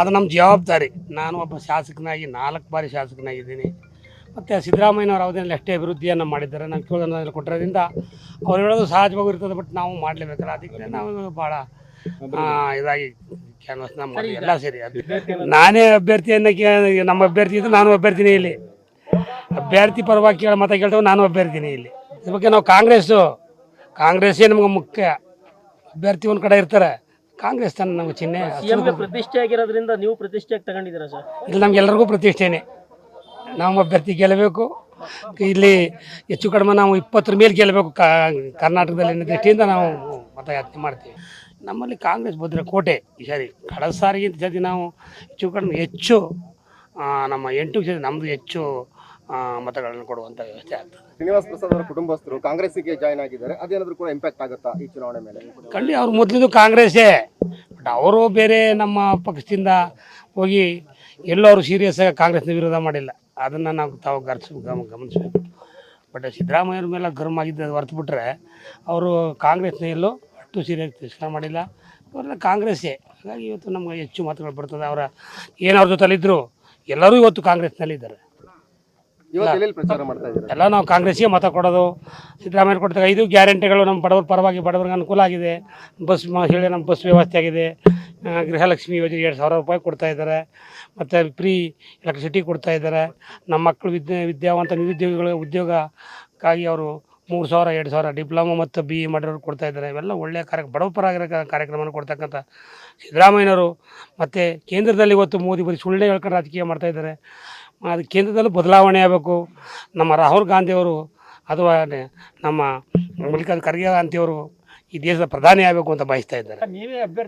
ಅದು ನಮ್ಮ ಜವಾಬ್ದಾರಿ. ನಾನು ಒಬ್ಬ ಶಾಸಕನಾಗಿ ನಾಲ್ಕು ಬಾರಿ ಶಾಸಕನಾಗಿದ್ದೀನಿ. ಮತ್ತು ಸಿದ್ದರಾಮಯ್ಯನವರು ಅವಧಿಯಲ್ಲಿ ಅಷ್ಟೇ ಅಭಿವೃದ್ಧಿಯನ್ನು ಮಾಡಿದ್ದಾರೆ. ನಾನು ಕೇಳೋದನ್ನು ಕೊಟ್ಟಿರೋದ್ರಿಂದ ಅವ್ರು ಹೇಳೋದು ಸಹಜವಾಗಿರ್ತದೆ ಬಟ್ ನಾವು ಮಾಡಲೇಬೇಕಲ್ಲ. ಅದಕ್ಕೆ ನಾವು ಭಾಳ ಇದಾಗಿ ಕ್ಯಾನ್ವಸ್ನ ಮಾಡಿ ಎಲ್ಲ ಸರಿ. ನಾನೇ ಅಭ್ಯರ್ಥಿಯನ್ನು ಕೇ ನಮ್ಮ ಅಭ್ಯರ್ಥಿ ಇದ್ದು ನಾನು ಅಭ್ಯರ್ಥಿನೇ ಇಲ್ಲಿ. ಅಭ್ಯರ್ಥಿ ಪರವಾಗಿ ಕೇಳಿ ಮತ ಕೇಳ್ತೇವೆ ನಾನು ಅಭ್ಯರ್ಥಿನೇ ಇಲ್ಲಿ. ಇದ್ರ ಬಗ್ಗೆ ನಾವು ಕಾಂಗ್ರೆಸ್ಸು ಕಾಂಗ್ರೆಸ್ಸೇ ನಮ್ಗೆ ಮುಖ್ಯ. ಅಭ್ಯರ್ಥಿ ಒಂದು ಕಡೆ ಇರ್ತಾರೆ. ಕಾಂಗ್ರೆಸ್ ತನ್ನ ನಮ್ಗೆ ಚಿಹ್ನೆ ಸಿಎಂಗೆ ಪ್ರತಿಷ್ಠೆ ಆಗಿರೋದ್ರಿಂದ ನೀವು ಪ್ರತಿಷ್ಠೆಯಾಗಿ ತಗೊಂಡಿದ್ದೀರಾ ಸರ್? ಇಲ್ಲಿ ನಮ್ಗೆಲ್ಲರಿಗೂ ಪ್ರತಿಷ್ಠೆನೆ. ನಾವು ಅಭ್ಯರ್ಥಿ ಗೆಲ್ಲಬೇಕು. ಇಲ್ಲಿ ಹೆಚ್ಚು ಕಡಿಮೆ ನಾವು ಇಪ್ಪತ್ತರ ಮೇಲೆ ಗೆಲ್ಲಬೇಕು. ಕರ್ನಾಟಕದಲ್ಲಿ ಅನ್ನೋ ದೃಷ್ಟಿಯಿಂದ ನಾವು ಮತಯಾಚನೆ ಮಾಡ್ತೀವಿ. ನಮ್ಮಲ್ಲಿ ಕಾಂಗ್ರೆಸ್ ಭದ್ರ ಕೋಟೆ ಈ ಸಾರಿ ಕಳೆದ ಸಾರಿಗಿಂತ ಸತಿ ನಾವು ಹೆಚ್ಚು ಕಡಿಮೆ ಹೆಚ್ಚು ನಮ್ಮ ಎಂಟು ನಮ್ಮದು ಹೆಚ್ಚು ಮತಗಳನ್ನು ಕೊಡುವಂಥ ವ್ಯವಸ್ಥೆ ಆಗ್ತದೆ. ಶ್ರೀನಿವಾಸ ಪ್ರಸಾದ್ ಅವರ ಕುಟುಂಬಸ್ಥರು ಕಾಂಗ್ರೆಸ್ಸಿಗೆ ಜಾಯ್ನ್ ಆಗಿದ್ದಾರೆ. ಅದೇನಾದ್ರೂ ಕೂಡ ಇಂಪ್ಯಾಕ್ಟ್ ಆಗುತ್ತಾ ಈ ಚುನಾವಣೆ ಮೇಲೆ? ಖಂಡಿ ಅವ್ರು ಮೊದಲಿದ್ದು ಕಾಂಗ್ರೆಸ್ಸೇ. ಬಟ್ ಅವರು ಬೇರೆ ನಮ್ಮ ಪಕ್ಷದಿಂದ ಹೋಗಿ ಎಲ್ಲೂ ಅವರು ಸೀರಿಯಸ್ ಆಗಿ ಕಾಂಗ್ರೆಸ್ನ ವಿರೋಧ ಮಾಡಿಲ್ಲ. ಅದನ್ನು ನಾವು ತಾವು ಗರ್ಸ್ ಗಮ ಗಮನಿಸಬೇಕು. ಬಟ್ ಸಿದ್ದರಾಮಯ್ಯವ್ರ ಮೇಲೆ ಗರ್ಮ್ ಆಗಿದ್ದು ಹೊರ್ತು ಬಿಟ್ಟರೆ ಅವರು ಕಾಂಗ್ರೆಸ್ನ ಎಲ್ಲೂ ಅಷ್ಟು ಸೀರಿಯಸ್ ತಿರಸ್ಕಾರ ಮಾಡಿಲ್ಲ. ಅವರೆಲ್ಲ ಕಾಂಗ್ರೆಸ್ಸೇ. ಹಾಗಾಗಿ ಇವತ್ತು ನಮ್ಗೆ ಹೆಚ್ಚು ಮಾತುಗಳು ಬರ್ತದೆ. ಅವರ ಏನು ಅವ್ರ ಜೊತೆಲಿದ್ದರು ಎಲ್ಲರೂ ಇವತ್ತು ಕಾಂಗ್ರೆಸ್ನಲ್ಲಿದ್ದಾರೆ ಪ್ರಚಾರ ಮಾಡ್ತಾ ಇದ್ದಾರೆ? ಎಲ್ಲ ನಾವು ಕಾಂಗ್ರೆಸ್ಸಿಗೆ ಮತ ಕೊಡೋದು. ಸಿದ್ದರಾಮಯ್ಯ ಕೊಡ್ತಾರೆ ಐದು ಗ್ಯಾರಂಟಿಗಳು ನಮ್ಮ ಬಡವರ ಪರವಾಗಿ ಬಡವರಿಗೆ ಅನುಕೂಲ ಆಗಿದೆ. ಬಸ್ ಹೇಳಿ ನಮ್ಮ ಬಸ್ ವ್ಯವಸ್ಥೆ ಆಗಿದೆ. ಗೃಹಲಕ್ಷ್ಮಿ ಯೋಜನೆ ಎರಡು ಸಾವಿರ ರೂಪಾಯಿ ಕೊಡ್ತಾ ಇದ್ದಾರೆ. ಮತ್ತು ಫ್ರೀ ಎಲೆಕ್ಟ್ರಿಸಿಟಿ ಕೊಡ್ತಾ ಇದ್ದಾರೆ. ನಮ್ಮ ಮಕ್ಕಳು ವಿದ್ಯೆ ವಿದ್ಯಾವಂತ ನಿರುದ್ಯೋಗಿಗಳ ಉದ್ಯೋಗಕ್ಕಾಗಿ ಅವರು ಮೂರು ಸಾವಿರ, ಎರಡು ಸಾವಿರ ಡಿಪ್ಲೊಮಾ ಮತ್ತು ಬಿ ಇ ಮಾಡಿರೋರು ಕೊಡ್ತಾ ಇದ್ದಾರೆ. ಇವೆಲ್ಲ ಒಳ್ಳೆಯ ಕಾರ್ಯ ಬಡವಪರಾಗಿರೋ ಕಾರ್ಯಕ್ರಮನ ಕೊಡ್ತಕ್ಕಂಥ ಸಿದ್ದರಾಮಯ್ಯನವರು. ಮತ್ತು ಕೇಂದ್ರದಲ್ಲಿ ಇವತ್ತು ಮೋದಿ ಬರೀ ಸುಳ್ಳೆ ಹೇಳ್ಕೊಂಡು ರಾಜಕೀಯ ಮಾಡ್ತಾ ಇದ್ದಾರೆ. ಅದು ಕೇಂದ್ರದಲ್ಲೂ ಬದಲಾವಣೆ ಆಗಬೇಕು. ನಮ್ಮ ರಾಹುಲ್ ಗಾಂಧಿಯವರು ಅಥವಾ ನಮ್ಮ ಮಲ್ಲಿಕಾರ್ಜುನ ಖರ್ಗೆ ಗಾಂಧಿಯವರು ಈ ದೇಶದ ಪ್ರಧಾನಿ ಆಗಬೇಕು ಅಂತ ಬಯಸ್ತಾ ಇದ್ದಾರೆ. ನೀವೇ